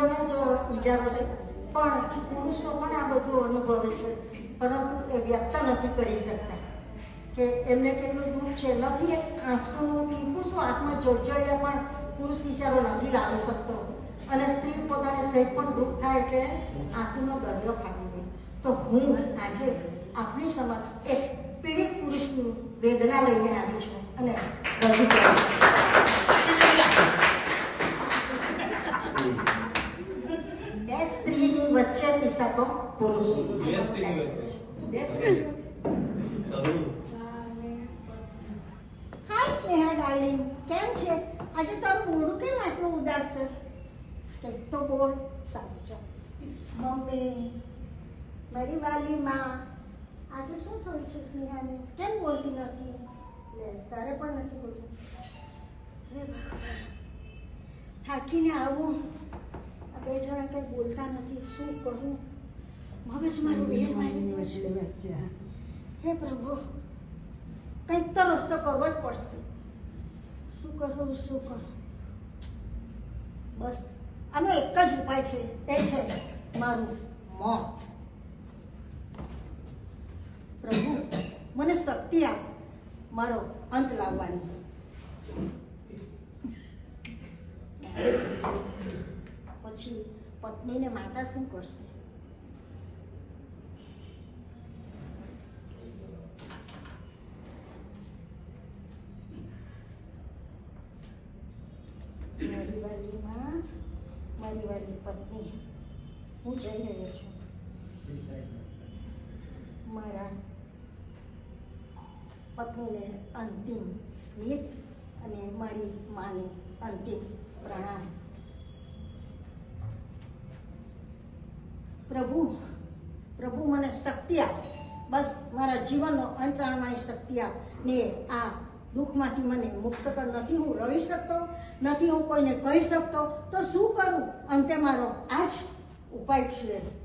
સ્ત્રીઓનો જ ઇજારો છે. પણ પુરુષો પણ આ બધું અનુભવે છે. પરંતુ એ વ્યક્ત નથી કરી શકતા. કે એમને કેટલું દુઃખ છે નથી આંસુનું ટીપું શું આંખમાં જળજળિયા પણ પુરુષ બિચારો નથી લાવી શકતો. અને સ્ત્રી પોતાને સહેજ પણ દુઃખ થાય એટલે આંસુનો દરિયો ફાટી દે તો હું આજે આપણી સમક્ષ એક પીડિત પુરુષની વેદના લઈને આવી છું અને રજૂ કરું છું. બે સ્ત્રીની વચ્ચે પીસાતો પુરુષ બે સ્ત્રીની વચ્ચે. હાય સ્નેહા ડાર્લિંગ કેમ છે? આજે તારું મોઢું કેમ આટલું ઉદાસ છે? કંઈક તો બોલ સારું ચાલ. મમ્મી મારી વાલી માં આજે શું થયું છે સ્નેહાને? કેમ બોલતી નથી? લે તારે પણ નથી બોલતું હે થાકીને આવું. જણા કંઈ બોલતા નથી શું કરું? મગજ મારું વેર મારી ગયું છે. હે પ્રભુ કંઈક તો રસ્તો કરવો જ પડશે. શું કરું શું કરું? બસ આનો એક જ ઉપાય છે એ છે મારું મોત. પ્રભુ મને શક્તિ આપ મારો અંત લાવવાની. પછી પત્નીને માતા શું કરશે પત્ની, હું જઈ રહ્યો છું. મારા પત્નીને અંતિમ સ્મિત અને મારી માને અંતિમ પ્રણામ. પ્રભુ પ્રભુ મને શક્તિ આપ. બસ મારા જીવનનો અંત આણવાની શક્તિ આપ. ને આ દુઃખમાંથી મને મુક્ત કર. નથી હું રહી શકતો, નથી હું કોઈને કહી શકતો, તો શું કરું? અંતે મારો આ જ ઉપાય છે.